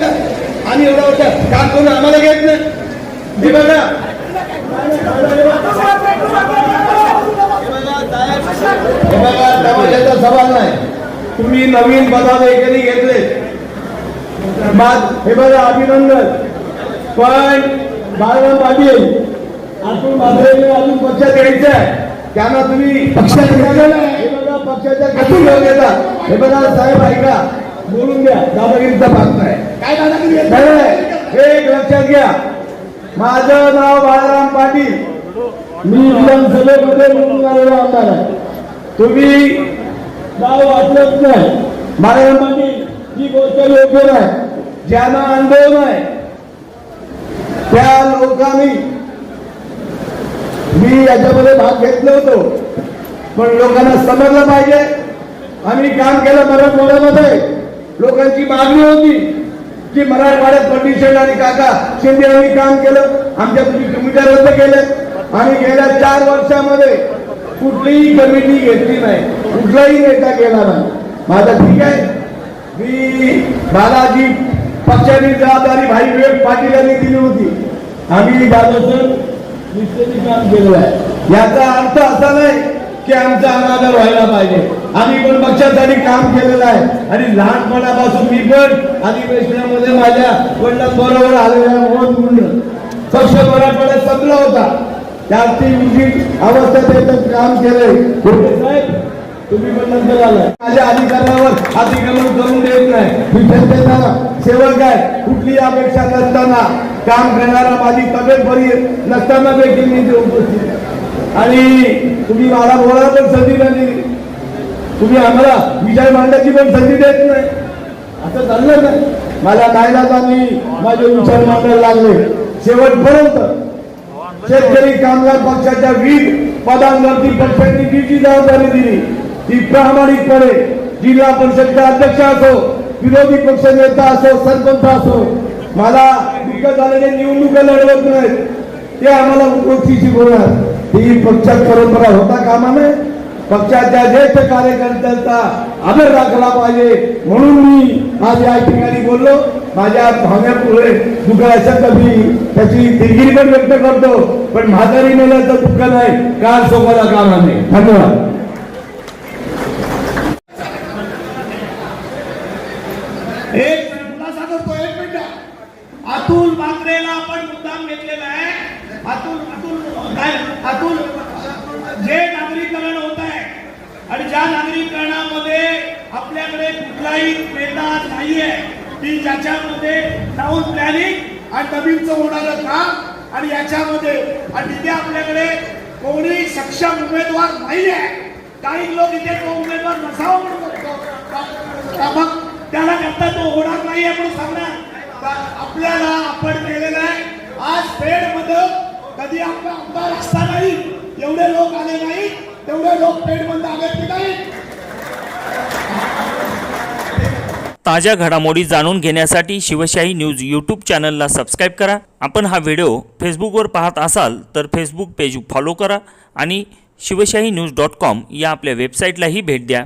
आणि एवढा वर्ष काम करून आम्हाला घेत नाही. हे बघा. हे बघा तमाशाचा सवाल नाही. तुम्ही नवीन पदाधिकारी घेतले. बाद हे बघा अभिनंदन. पण बाळराम पाटील आपण बाजूला अजून पक्षात यायचं आहे. त्यांना तुम्ही पक्षात हे बघा पक्षाच्या कधी घेऊन येतात. हे बघा साहेब ऐका. बोलून द्या दादागिरीचा भाग नाही काय दादागिरी हे एक लक्षात घ्या. माझं नाव बाळाराम पाटील. मी विधानसभेमध्ये निवडून आलेलो आमदार आहे. तुम्ही नाव वाचलंच नाही. बाळाराम पाटील ही गोष्ट योग्य नाही. ज्यांना अनुभव नाही त्या लोकांनी मी याच्यामध्ये भाग घेतलो होतो. पण लोकांना समजलं पाहिजे. आम्ही काम केलं मराठवाड्यामध्ये लोकांची मागणी होती की मराठवाड्यात पंडित आणि काका शिंदे यांनी काम केलं आमच्या कमिट्या रद्द केल्या आणि गेल्या चार वर्षामध्ये कुठलीही कमिटी घेतली नाही कुठलाही नेता गेला नाही. माझा ठीक आहे. मी बालाजी पक्षाची जबाबदारी भाई विवेक पाटील यांनी दिली होती. आम्ही बाजूचं निश्चित काम केलेलं आहे. याचा अर्थ असा नाही की आमचा अनादर व्हायला पाहिजे. आम्ही पण पक्षासाठी काम केलेलं आहे. आणि लहानपणापासून मी पण अधिवेशनामध्ये माझ्या वडिलांबरोबर आलेल्या म्हणून पक्ष मराठवाड्यात संपला होता. त्याची विजिट अवस्था काम केलंय. साहेब तुम्ही पण नंतर आलाय. माझ्या अधिकारावर अतिक्रमण करून देत नाही. मी जनतेचा सेवक आहे. कुठली अपेक्षा नसताना काम करणारा माझी तब्येत बरी नसताना देखील मी उपस्थित आहे. आणि तुम्ही मला बोला पण संधी नाही तुम्ही आम्हाला विचार मांडण्याची पण संधी देत नाही. असं चाललं नाही मला नाईलाजाने माझे विचार मांडायला लागले. शेवटपर्यंत शेतकरी कामगार पक्षाच्या वीज पदांवरती पक्षांनी जी जी जबाबदारी दिली. ती प्रामाणिकपणे जिल्हा परिषदचा अध्यक्ष असो विरोधी पक्ष नेता असो सरपंच असो मला विकत आलेले निवडणुका लढवत नाहीत. ते आम्हाला गोष्टी शिकवणार ही परंपरा होता कामा नये पक्षाच्या ज्येष्ठ कार्यकर्त्यांचा आदर राखला पाहिजे, म्हणून मी आज या ठिकाणी बोललो. माझ्या भावण्यापुढे दुःख असं कधी त्याची दिलगिरी पण व्यक्त करतो, पण म्हातारी मेल्याचं दुःख नाही, काल सोबत कामा धन्यवाद. एक मिनिट. अतुल आपण मुद्दाम घेतलेला आहे. अतुल अतुल काय अतुल जे नागरीकरण होत आहे आणि ज्या नागरीकरणामध्ये आपल्याकडे कुठलाही नेता नाहीये की ज्याच्यामध्ये टाऊन प्लॅनिंग आणि नवीनचं होणारं काम आणि याच्यामध्ये आणि तिथे आपल्याकडे कोणी सक्षम उमेदवार नाहीये काही लोक इथे तो उमेदवार नसावा म्हणून म्हणतो. का मग त्याला करता तो होणार नाहीये म्हणून सांगणार आपल्याला आपण केलेलं आहे आज पेड कधी आपला आमदार असतानाही एवढे लोक आले नाही तेवढे लोक पेड आले की नाही ताज्या घडामोडी जाणून घेण्यासाठी शिवशाही न्यूज यूट्यूब चॅनलला सबस्क्राईब करा. आपण हा व्हिडिओ फेसबुकवर पाहत असाल तर फेसबुक पेज फॉलो करा आणि शिवशाही न्यूज डॉट कॉम या आपल्या वेबसाईटलाही भेट द्या.